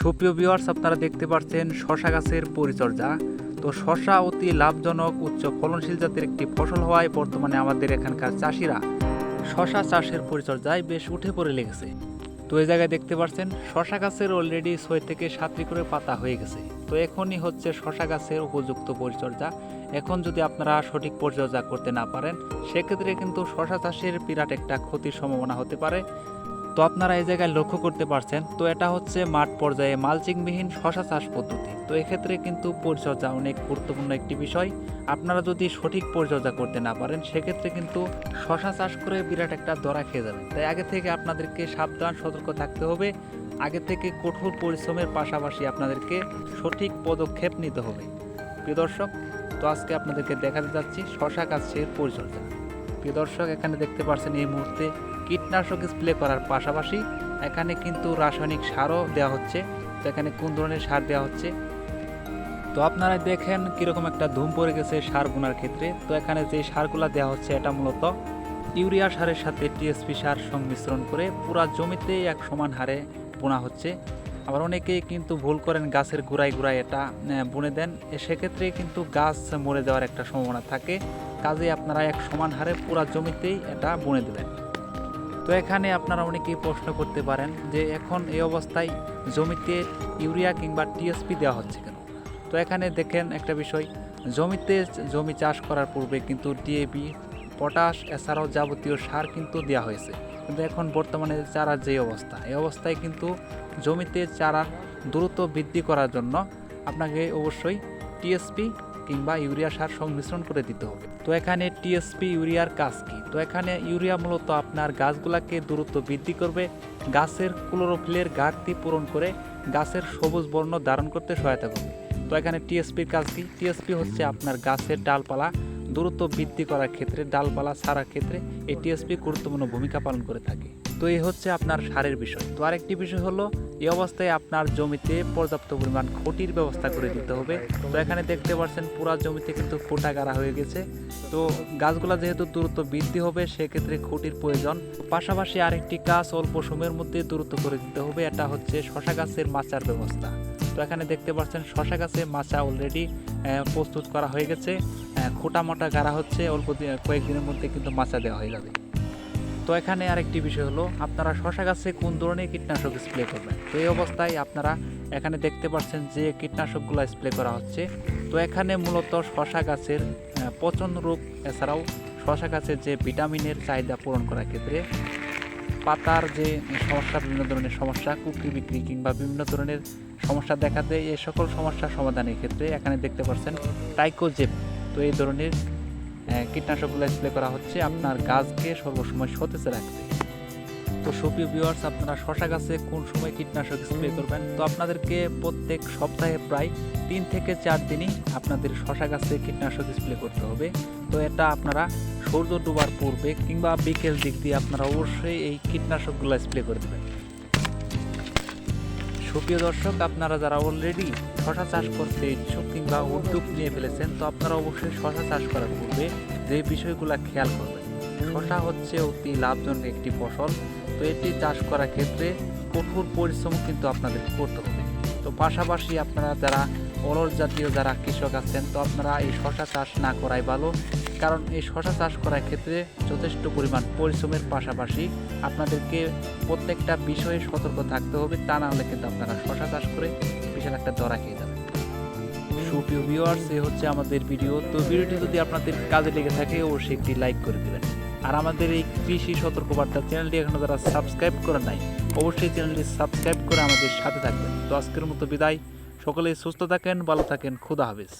সুপ্রিয় ভিউয়ার্স আপনারা দেখতে পাচ্ছেন শশা গাছের পরিচর্যা। তো শশা অতি লাভজনক, উচ্চ ফলনশীল জাতের একটি ফসল হওয়ায় বর্তমানে আমাদের এখানকার চাষিরা শশা চাষের পরিচর্যায় বেশ উঠে পড়ে লেগেছে। তো এই জায়গায় দেখতে পাচ্ছেন, শশা গাছের অলরেডি ছয় থেকে সাতটি করে পাতা হয়ে গেছে। তো এখনই হচ্ছে শশা গাছের উপযুক্ত পরিচর্যা। এখন যদি আপনারা সঠিক পরিচর্যা করতে না পারেন, সেক্ষেত্রে কিন্তু শশা চাষের বিরাট একটা ক্ষতির সম্ভাবনা হতে পারে। তো আপনারা এই জায়গায় লক্ষ্য করতে পারছেন, তো এটা হচ্ছে মাঠ পর্যায়ে মালচিংবিহীন শশা চাষ পদ্ধতি। তো এক্ষেত্রে কিন্তু পরিচর্যা অনেক গুরুত্বপূর্ণ একটি বিষয়। আপনারা যদি সঠিক পরিচর্যা করতে না পারেন, সেক্ষেত্রে কিন্তু শশা চাষ করে বিরাট একটা দরা খেয়ে যাবেন। তাই আগে থেকে আপনাদেরকে সাবধান, সতর্ক থাকতে হবে। আগে থেকে কঠোর পরিশ্রমের পাশাপাশি আপনাদেরকে সঠিক পদক্ষেপ নিতে হবে। প্রিয় দর্শক, তো আজকে আপনাদেরকে দেখাতে যাচ্ছি শশা গাছের পরিচর্যা। প্রিয় দর্শক, এখানে দেখতে পাচ্ছেন এই মুহূর্তে কীটনাশক স্প্রে করার পাশাপাশি এখানে কিন্তু রাসায়নিক সারও দেওয়া হচ্ছে। তো এখানে কোন ধরনের সার দেওয়া হচ্ছে? তো আপনারা দেখেন কীরকম একটা ধুম পড়ে গেছে সার বোনার ক্ষেত্রে। তো এখানে যে সারগুলো দেওয়া হচ্ছে এটা মূলত ইউরিয়া সারের সাথে টিএসপি সার সংমিশ্রণ করে পুরা জমিতে এক সমান হারে বোনা হচ্ছে। আবার অনেকেই কিন্তু ভুল করেন গাছের গোড়ায় গোড়ায় এটা বুনে দেন। সেক্ষেত্রে কিন্তু গাছ মরে যাওয়ার একটা সম্ভাবনা থাকে। কাজে আপনারা এক সমান হারে পুরা জমিতেই এটা বুনে দেবেন। তো এখানে আপনারা অনেকেই প্রশ্ন করতে পারেন যে এখন এই অবস্থায় জমিতে ইউরিয়া কিংবা টিএসপি দেওয়া হচ্ছে কেন? তো এখানে দেখেন একটা বিষয়, জমিতে জমি চাষ করার পূর্বে কিন্তু ডিএপি পটাশ, এছাড়াও যাবতীয় সার কিন্তু দেওয়া হয়েছে। কিন্তু এখন বর্তমানে চারার যে অবস্থা, এই অবস্থায় কিন্তু জমিতে চারার দ্রুত বৃদ্ধি করার জন্য আপনাকে অবশ্যই টিএসপি কিংবা ইউরিয়া সার সংমিশ্রণ করে দিতে হবে। তো এখানে টিএসপি ইউরিয়ার কাজ কি? তো এখানে ইউরিয়া মূলত আপনার গাছগুলাকে দূরত্ব বৃদ্ধি করবে, গাছের ক্লোরোফিলের ঘাটতি পূরণ করে গাছের সবুজ বর্ণ ধারণ করতে সহায়তা করবে। তো এখানে টিএসপির কাজ কি? টিএসপি হচ্ছে আপনার গাছের ডালপালা দূরত্ব বৃদ্ধি করার ক্ষেত্রে, ডালপালা ছাড়ার ক্ষেত্রে এই টিএসপি গুরুত্বপূর্ণ ভূমিকা পালন করে থাকে। তো এই হচ্ছে আপনার সারের বিষয়। তো আরেকটি বিষয় হলো, এই অবস্থায় আপনার জমিতে পর্যাপ্ত পরিমাণ খটির ব্যবস্থা করে দিতে হবে। তো এখানে দেখতে পাচ্ছেন, পুরা জমিতে কিন্তু খোটা গাড়া হয়ে গেছে। তো গাছগুলা যেহেতু দ্রুত বৃদ্ধি হবে, সেক্ষেত্রে খুঁটির প্রয়োজন। পাশাপাশি আরেকটি কাজ অল্প সময়ের মধ্যে দূরত্ব করে দিতে হবে। এটা হচ্ছে শশা গাছের মাচার ব্যবস্থা। তো এখানে দেখতে পাচ্ছেন, শশা গাছে মাচা অলরেডি প্রস্তুত করা হয়ে গেছে। খোটা মোটা গাড়া হচ্ছে, অল্প কয়েকদিনের মধ্যে কিন্তু মাচা দেওয়া হয়ে যাবে। তো এখানে আরেকটি বিষয় হলো, আপনারা শশা গাছে কোন ধরনের কীটনাশক স্প্রে করবেন? তো এই অবস্থায় আপনারা এখানে দেখতে পাচ্ছেন যে কীটনাশকগুলো স্প্রে করা হচ্ছে। তো এখানে মূলত শশা গাছের পচন রোগ, এছাড়াও শশা গাছের যে ভিটামিনের চাহিদা পূরণ করার ক্ষেত্রে পাতার যে সমস্যা, বিভিন্ন ধরনের সমস্যা, কুকরি বিক্রি কিংবা বিভিন্ন ধরনের সমস্যা দেখা দেয়, এই সকল সমস্যা সমাধানের ক্ষেত্রে এখানে দেখতে পাচ্ছেন টাইকোজেপ। তো এই ধরনের কীটনাশকগুলো স্প্রে করা হচ্ছে, আপনার গাছকে সর্বসময় সতেজ রাখতে। তো সুপ্রিয় ভিউয়ার্স আপনারা শশা গাছে কোন সময় কীটনাশক স্প্রে করবেন? তো আপনাদেরকে প্রত্যেক সপ্তাহে প্রায় তিন থেকে চার দিনই আপনাদের শশা গাছে কীটনাশক স্প্রে করতে হবে। তো এটা আপনারা সূর্য ডোবার পূর্বে কিংবা বিকেল দিক দিয়ে আপনারা অবশ্যই এই কীটনাশকগুলো স্প্রে করে দেবেন। সুপ্রিয় দর্শক, আপনারা যারা অলরেডি শশা চাষ করতে ইচ্ছুক কিংবা উদ্যোগ নিয়ে ফেলেছেন, তো আপনারা অবশ্যই শশা চাষ করার পূর্বে যে বিষয়গুলো খেয়াল করবেন। শশা হচ্ছে অতি লাভজনক একটি ফসল, তো এটি চাষ করার ক্ষেত্রে কঠোর পরিশ্রম কিন্তু আপনাদের করতে হবে। তো পাশাপাশি আপনারা যারা অলস জাতীয় যারা কৃষক আছেন, তো আপনারা এই শশা চাষ না করাই ভালো কারণ এই শশা চাষ করার ক্ষেত্রে যথেষ্ট পরিমাণ পরিশ্রমের পাশাপাশি আপনাদেরকে প্রত্যেকটা বিষয়ে সতর্ক থাকতে হবে। তা না হলে কিন্তু আপনারা শশা চাষ করে বিশাল একটা দরা খেয়ে যাবেন। সুপ্রিয় ভিউয়ার্স এ হচ্ছে আমাদের ভিডিও তো ভিডিওটি যদি আপনাদের কাজে লেগে থাকে, অবশ্যই একটি লাইক করে দেবেন। আর আমাদের এই কৃষি সতর্কবার্তা চ্যানেলটি এখনও যারা সাবস্ক্রাইব করে নাই, অবশ্যই চ্যানেলটি সাবস্ক্রাইব করে আমাদের সাথে থাকবেন। তো আজকের মতো বিদায়। সকলে সুস্থ থাকেন, ভালো থাকেন। খুদা হাফেজ।